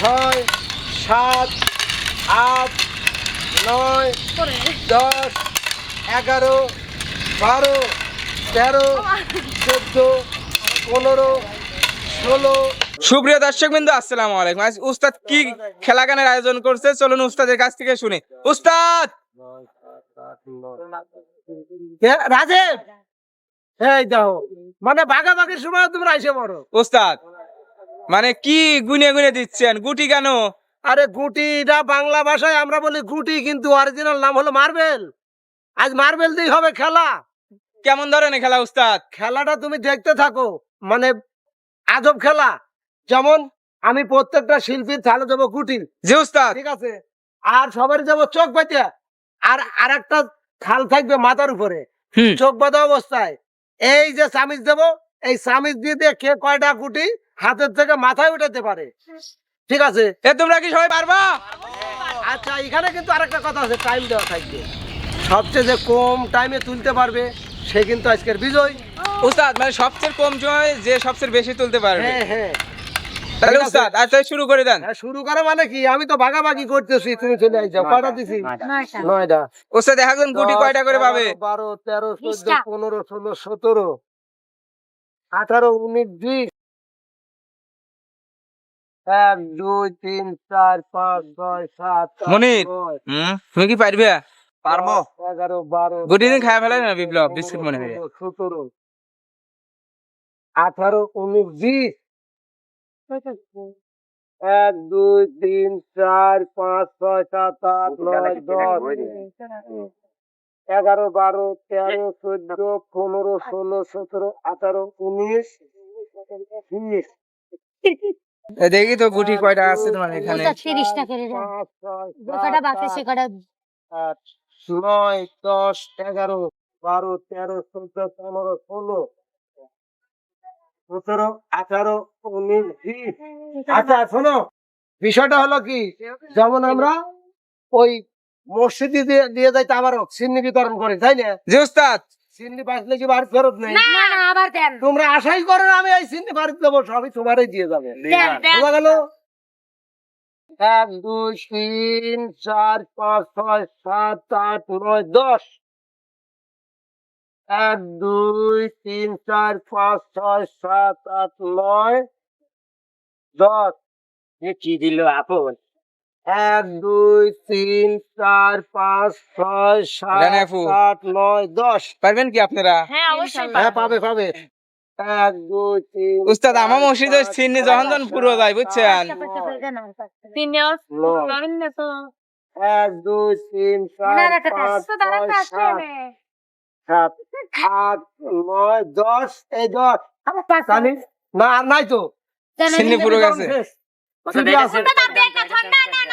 ছয় সাত আট নয় দশ এগারো বারো তেরো চোদ্দ পনেরো ষোলো। সুপ্রিয় দর্শক বিন্দু আসসালামু আলাইকুম। আজ উস্তাদ কি খেলা গানের আয়োজন করছে? চলুন উস্তাদের কাছ থেকে শুনি। উস্তাদ! রাজেব এই দেখো মানে বাঘাবাগির সময় তোমরা এসে পড়ো। উস্তাদ! মানে কি গুনে গুনে দিচ্ছেন? গুটি কেন? আরে গুটিটা বাংলা ভাষায় আমরা বলি গুটি কিন্তু অরিজিনাল নাম হলো মার্বেল। আজ মার্বেল দিয়ে হবে খেলা। কেমন ধরনের খেলা উস্তাদ? খেলাটা তুমি দেখতে থাকো। মানে আজব খেলা। যেমন আমি প্রত্যেকটা শিল্পীর থালে দেবো গুটি। জি উস্তাদ। ঠিক আছে? আর সবার যাব চোখ বাঁধা। আর আর একটা থাল থাকবে মাথার উপরে। চোখ বাঁধা অবস্থায়। এই যে চামিচ দেবো এই চামিচ দিয়ে দিয়ে কে কয়টা গুটি? হাতের থেকে মাথায় উঠাতে পারে। ঠিক আছে? এ তোমরা কি সবাই পারবা? আচ্ছা এখানে কিন্তু আরেকটা কথা আছে টাইম দেওয়া থাকবে। সবচেয়ে যে কম টাইমে তুলতে পারবে সে কিন্তু আজকের বিজয়। উস্তাদ মানে সবচেয়ে কম সময় যে সবচেয়ে বেশি তুলতে পারবে। হ্যাঁ হ্যাঁ। তাহলে উস্তাদ আজ তাই শুরু করে দেন। হ্যাঁ, শুরু করে মানে কি? আমি তো ভাগাভাগি করতেছি তুমি চলে আইছো কয়টা দিছি নয়টা। উস্তাদ এখন গুটি কয়টা করে পাবে? এগারো, বারো তেরো চোদ্দ বিশটা। পনেরো ষোলো সতেরো আঠারো উনিশ বিশ। এক দুই তিন চার পাঁচ ছয় সাত মনির। তুমি কি পারবে? দশ, এগারো বারো গুটি দিন তেরো, খাওয়া ফেলে না বিপ্লব? বিস্কুট মনে হয়। চোদ্দ, সতেরো আঠারো উনিশ বিশ। এক দুই তিন চার পাঁচ ছয় সাত আট নয় দশ। এগারো বারো তেরো চোদ্দ পনেরো ষোলো সতেরো আঠারো উনিশ বিশ। এ দেখি তো গুটি কয়টা আছে তোমার এখানে। ওটা তিরিশটা করে দাও পাঁচ, ছয়, যে কটা বাকি সে কটা নয় দশ এগারো বারো তেরো চোদ্দ পনেরো ষোলো সতেরো আঠারো উনিশ বিশ। আচ্ছা শোনো। বিষয়টা হলো কি যেমন আমরা ওই মসজিদে দিয়ে দিয়ে যাইতে আবার সিন্নি বিতরণ করি তাই না? জি উস্তাদ। সিন্নি বাঁচলে কি বাড়ি ফেরত নেই? না না আবার দেন। তোমরা আশাই করো না আমি এই সিন্নি বাড়িতে দেবো সবই তোমারই দিয়ে যাবে। বোঝা গেল এক দুই তিন চার পাঁচ ছয় সাত আট নয় দশ। এক দুই তিন চার পাঁচ ছয় সাত আট নয় দশ। কি দিল আপন? এক দুই তিন চার পাঁচ ছয় সাত আট নয় দশ। পারবেন কি আপনারা? হ্যাঁ অবশ্যই হ্যাঁ পাবে পাবে। এক দুই তিন উস্তাদ আমার চার, মসজিদের পাঁচ, যখন যখন পুরো যায় বুঝছেন? এক দুই তিন চার পাঁচ ছয় সাত সাত আট নয় দশ এই দশ। জানি না আর নাই তো। পুরো গেছে শেষ। ছুটি আছে ছুটি আছে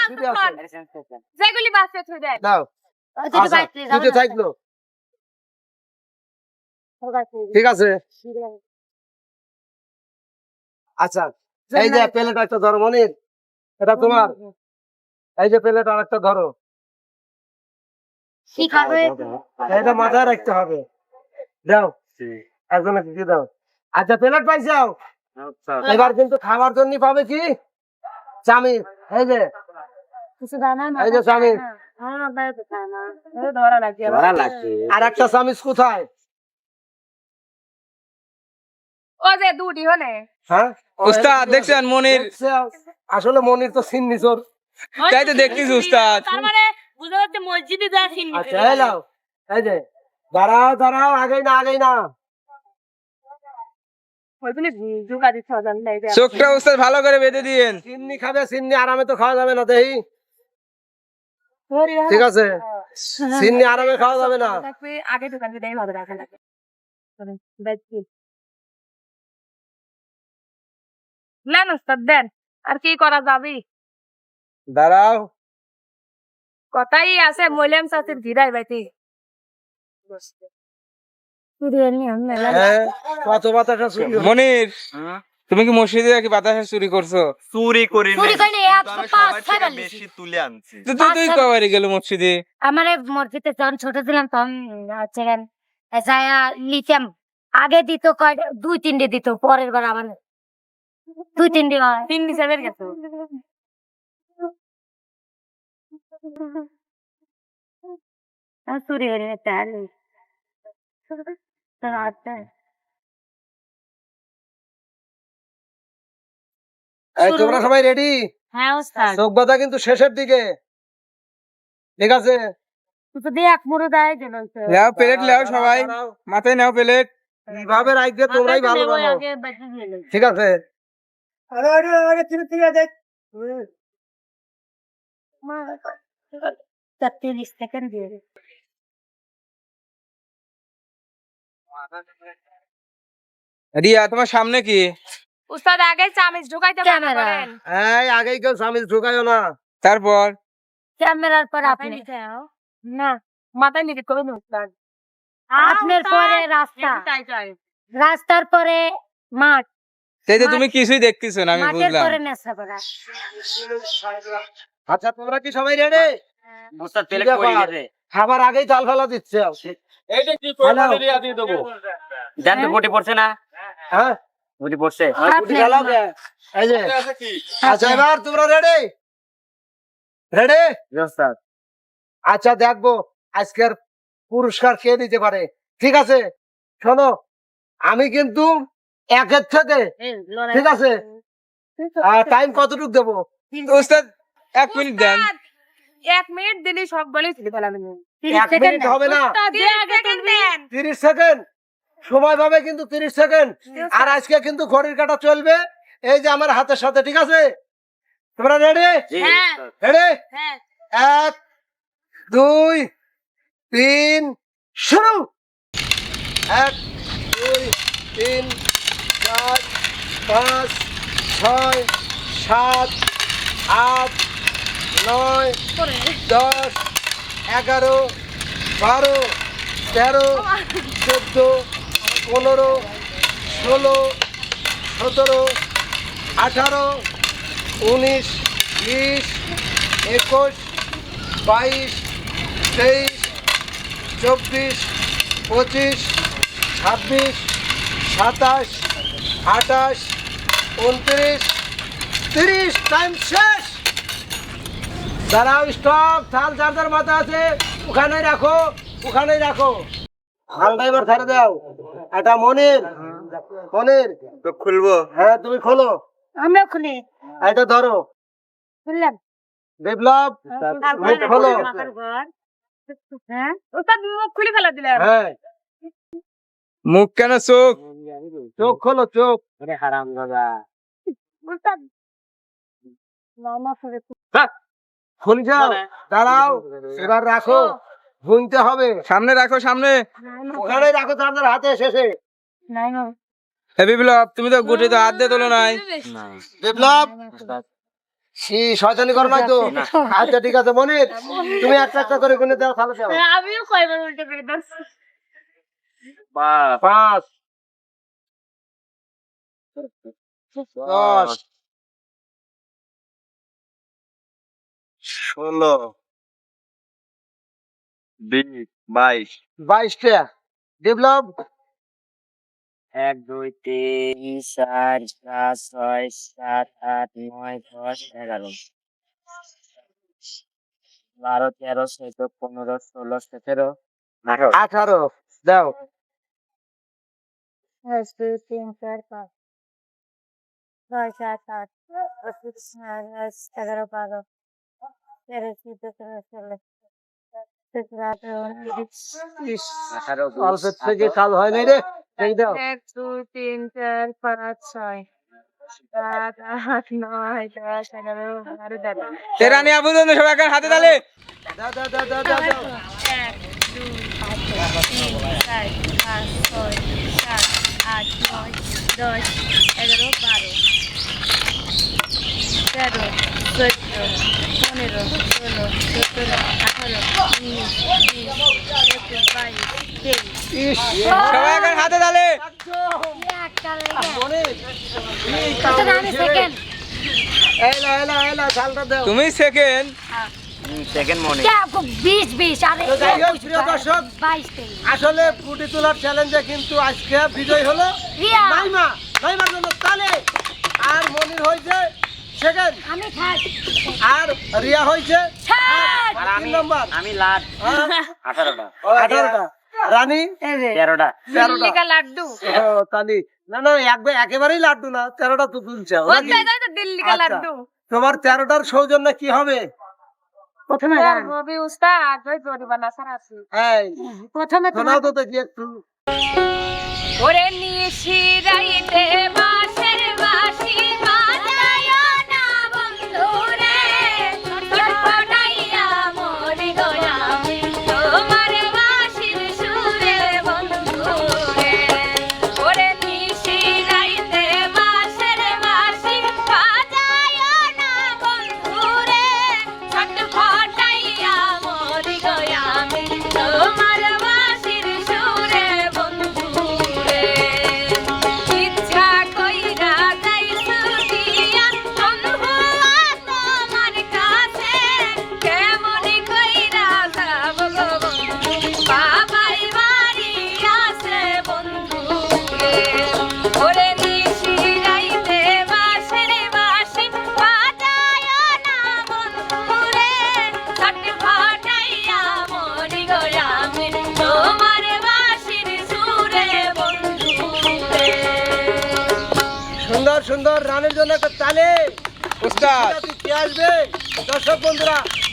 যেগুলি বাসে থুই দেয় দাও আচ্ছা থাকল ঠিক আছে আচ্ছা এই যে প্লেট একটা ধরো মনির। এটা তোমার। এই যে প্লেট আর একটা ধরো। এটা মাথায় রাখতে হবে। দাও। দিয়ে দাও। আচ্ছা প্লেট পাই যাও। এবার কিন্তু খাবার জন্য পাবে কি? চামিচ এই যে আর একটা চামিচ কোথায়? ও যে দুটি হলে। হ্যাঁ? উস্তাদ দেখছেন মনির? আসলে মনির তো সিন্নি চোর। তাই তো উস্তাদ। তার মানে বুঝা যাচ্ছে মসজিদে যা সিন আচ্ছা এই এই যে। দাঁড়াও দাঁড়াও আগেই না আগেই না। চোখটা উস্তাদ ভালো করে বেঁধে দিয়েন। সিন্নি খাবে সিন্নি আরামে তো খাওয়া যাবে না দেহি। ঠিক আছে। সিন্নি আরামে খাওয়া যাবে না। আগে দোকান দিয়ে। রাখা লাগে নেন দেন। আর কি করা যাবে? দাঁড়াও। কথাই আছে মইলাম সাথে ধীরাই বাইতে হ্যাঁ। মনির। তুমি কি মসজিদে কি বাতাসা চুরি করছ? চুরি করি চুরি ছয় বেশি তুলে আনছি। তো তুই তুই কবারই গেল মসজিদে? আমার মসজিদে যখন ছোট ছিলাম তখন হচ্ছে লিতাম আগে দিত কয় দুই তিনটে দিত পরের বার আবার দুই তিনটে তিন হিসাবের গেছে। চুরি হয়ে গেছে তোমরা সবাই রেডি হ্যাঁ ওস্তাদ। চোখ বাঁধা কিন্তু শেষের দিকে। ঠিক আছে? তুই তো দেখ মুড়ে দেয় দিল নাও প্লেট নাও সবাই। মাথায় নাও প্লেট কীভাবে রাখবে তোমরাই ভালো জানো আগে বেঁচে গেল ঠিক আছে? আরে আরে আরে ঠিক ঠিক আছে। তা তিরিশ সেকেন্ড দিয়ে রিয়া তোমার সামনে কি? উস্তাদ আগে চামিচ ঢুকাইতে মানা ক্যামেরা। করেন। এই আগেই কেউ স্বামী ঢুকাইও না। তারপর? ক্যামেরার পর আপনি না মাথায় নিতে করবেন উস্তাদ আপনার পরে রাস্তা। রাস্তার পরে মাঠ। সেই যে তুমি কিছুই দেখতেছো না আমি বুঝলাম। পরে নেশাপাড়া আচ্ছা তোমরা কি সবাই রেডি কি ব্যাপার? পড়ে গেছে খাবার আগেই তাল ফেলা দিচ্ছে। Hello? দেন তো গুটি পড়ছে না? হ্যাঁ? গুটি পড়ছে? এই যে আচ্ছা এবার তোমরা রেডি রেডি আচ্ছা দেখব আজকের পুরস্কার কে দিতে পারে। ঠিক আছে? শোনো আমি কিন্তু একের থেকে ঠিক আছে? টাইম কতটুক দেবো? উস্তাদ এক মিনিট দেন। এক মিনিট দিলে সব বলে ফেলে পেলাম এক মিনিট হবে না। তিরিশ সেকেন্ড? সময় পাবে কিন্তু তিরিশ সেকেন্ড। আর আজকে কিন্তু ঘড়ির কাটা চলবে। এই যে আমার হাতের সাথে ঠিক আছে? তোমরা রেডি জি। হ্যাঁ। রেডি হ্যাঁ। এক দুই তিন শুরু! এক দুই তিন চার পাঁচ ছয় সাত আট নয় দশ এগারো বারো তেরো চোদ্দ পনেরো, ষোলো, সতেরো, আঠারো, উনিশ, বিশ, একুশ, বাইশ, তেইশ, চব্বিশ, পঁচিশ, ছাব্বিশ, সাতাশ, আঠাশ, উনত্রিশ, তিরিশ, টাইম শেষ। দাঁড়াও, স্টপ, থাল, চার্জার মাথা আছে ওখানে রাখো, ওখানেই রাখো। হালটা এবার ছেড়ে দাও। এটা মনির। মনির। তো খুলবো? হ্যাঁ তুমি খোলো। আমরা খুলি। এটা ধরো। খুললাম। বিপ্লব মুখ খোলো। হ্যাঁ উস্তাদ মুখ খুলে ফেলা দিলেন হ্যাঁ। মুখ কেন চোখ? চোখ খোলো চোখ। হারাম দাদা। উস্তাদ মামা ফিরে খুলে যাও। দাঁড়াও। এবার রাখো। গুনতে হবে। সামনে রাখো সামনে। ওখানেই রাখো চার্জার হাতে শেষে। হে বিপ্লব তুমি তো গুটি তো হাত দিয়ে তোলো নাই। না বিপ্লব! সি শয়তানি করো নাই তো। আচ্ছা ঠিক আছে মনির তুমি একটা একটা করে গুনে দাও তাহলে যাও আমিও কয়বার উল্টে করে পাঁচ। দশ ষোলো। বাইশ। বাইশটা বিপ্লব? এক দুই তিন চার পাঁচ ছয় সাত আট নয় দশ এগারো। বারো তেরো চোদ্দ পনেরো ষোলো সতেরো আঠারো। দাও। এক দুই তিন চার পাঁচ। ছয় সাত আট এগারো বারো তেরো চোদ্দ পনেরো ষোলো পাঁচ ছয় সাত আট নয় দশ বারো তেরো হাতে তালে দুই, তিন, চার, পাঁচ, ছয়, সাত, আট, নয়, দশ, এগারো, বারো তেরো চোদ্দ পনেরো ষোলো সতেরো আঠারো উনিশ বিশ একুশ বাইশ তেইশ সবাই এখন হাতে তালে। একটা লেগে মনির এই আমি সেকেন্ড এলা এলা এলা চালটা দাও তুমি সেকেন্ড আসলে তোলার চ্যালেঞ্জে কিন্তু আজকে বিজয় হলো। রিয়া। নাইমা নাইমার জন্য তালে। আর মনির হয়েছে সেকেন্ড। আমি থাক আর রিয়া থাক আর তিন আমি নাম্বার আমি লাট হ্যাঁ? আঠারোটা। আঠারোটা। রানী? তেরোটা। তেরোটা। দিল্লি লাড্ডু। ও, তালি না না একবার একেবারেই লাড্ডু না তেরোটা তো তুলছে। নাকি? ওটাই তো দিল্লি কা আচ্ছা। লাড্ডু। তোমার তেরোটার সৌজন্য কি হবে? প্রথমে আর রবি উস্তাদ ওই নাসার আছে। এই প্রথমে শোনাও তো দেখি একটু। ওরে নিশিরাইতে বাঁশের বাঁশি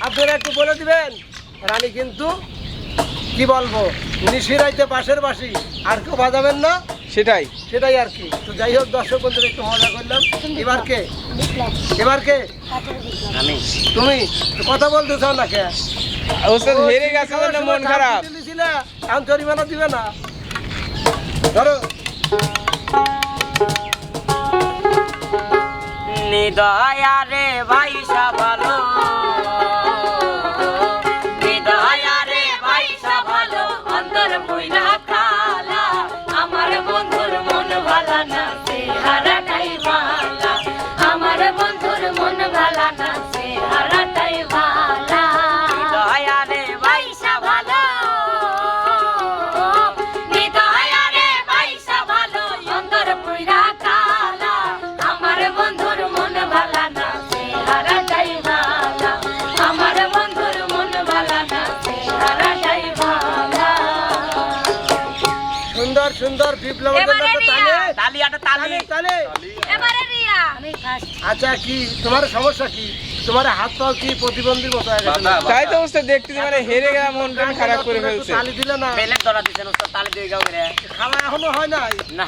আপনারা একটু বলে দিবেন? রানী কিন্তু কি বলব নিশিরাইতে পাশের বাসি। আর কেউ বাজাবেন না? সেটাই। সেটাই আর কি। তো যাই হোক দর্শক বন্ধুরা একটু মজা করলাম। এবার কে? এবার কে? আমি। তুমি? কথা বলতে চাও না কে? হেরে গেছে জন্য মন খারাপ। দিছিলে? এখন জরিমানা দিবে না। ধরো। নিদয়ারে ভাই ভালো। সুন্দর সুন্দর বিপ্লবের জন্য একটা। তালে। তালি। তালে তালে। এবারে রিয়া। আমি ফার্স্ট আচ্ছা কি তোমার সমস্যা কি? তোমার হাত পাও কি প্রতিবন্ধীর মতো হয়ে গেছে তাই তো উস্তাদ দেখতেছি মানে হেরে গেলে মনটা খারাপ করে ফেলছে। তালি দিলে না। পেলের ধরা দিছেন ওস্তাদ তালি দিয়ে গাও করে খাওয়া এখনও হয় নাই? না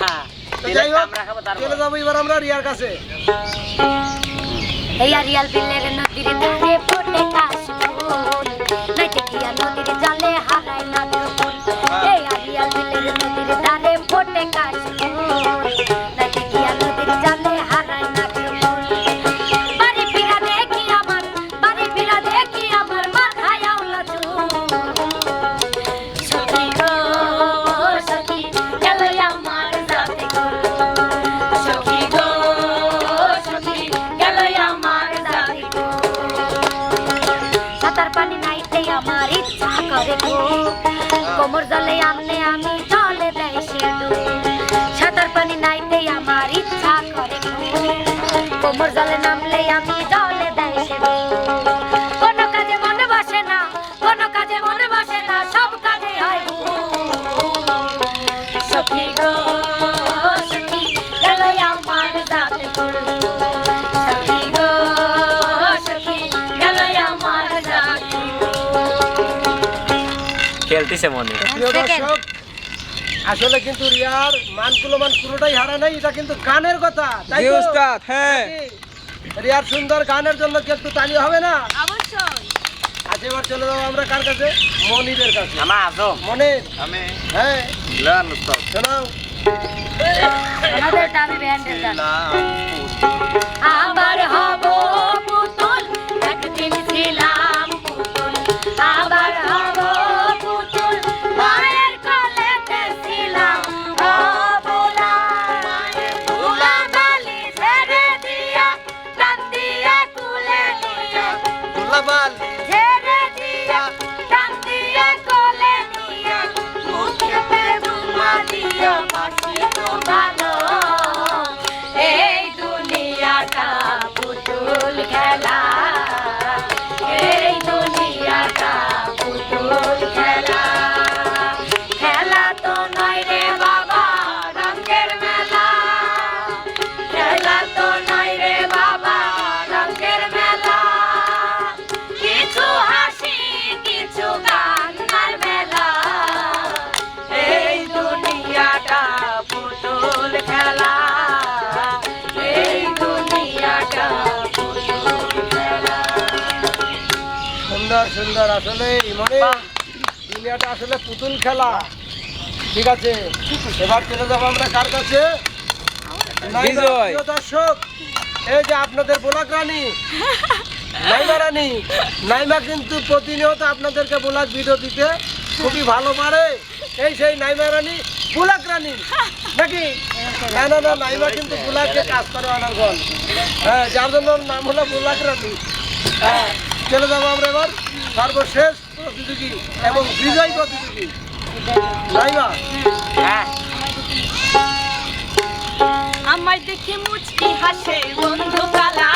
তো যাই হোক আমরা খাব তারপর। চলে যাব এবার আমরা রিয়ার কাছে। এই আরিয়াল বিলের নদীর ধারে হারায় না ফুল। এই আরিয়াল বিলের নদীর জলে আমি জলে দেয় সে কোনো কাজে মনে বসে না কোনো কাজে মনে বসে না সব কাজে হয় সখী গো সখী গেল আমার জাতে গো সখী গো সখী গেল আমার জাতে খেলতেছে মনে। আসলে কিন্তু রিয়ার মান পুরোটাই হারা নাই এটা কিন্তু গানের কথা তাই উস্তাদ হ্যাঁ? রিয়ার সুন্দর গানের জন্য কি একটু তালি হবে না? অবশ্যই। আজ এবার চলে যাব আমরা কার কাছে? মনিরের কাছে। আমার আসো মনির আমি হ্যাঁ। উস্তাদ শোনাও। আমাদের দামি ব্যান্ডের গান। সুন্দর আসলে মানে দুনিয়াটা আসলে পুতুল খেলা। ঠিক আছে? এবার চলে যাব আমরা কার কাছে? দর্শক এই যে আপনাদের বোলাক রানী নাইমা রানী নাইমা কিন্তু প্রতিনিয়ত আপনাদেরকে বোলাক ভিডিও দিতে খুবই ভালো পারে। এই সেই নাইমা রানী বোলাক রানী। নাকি? না না না নাইমা কিন্তু বোলাকে কাজ করে অনেকক্ষণ। হ্যাঁ যার জন্য নাম হলো বোলাক রানী। হ্যাঁ। চলে যাব আমরা এবার। সর্বশেষ প্রতিযোগী এবং বিজয় প্রতিযোগী নাইমা। হ্যাঁ। আমায় দেখে মুচকি হাসে বন্ধু কালা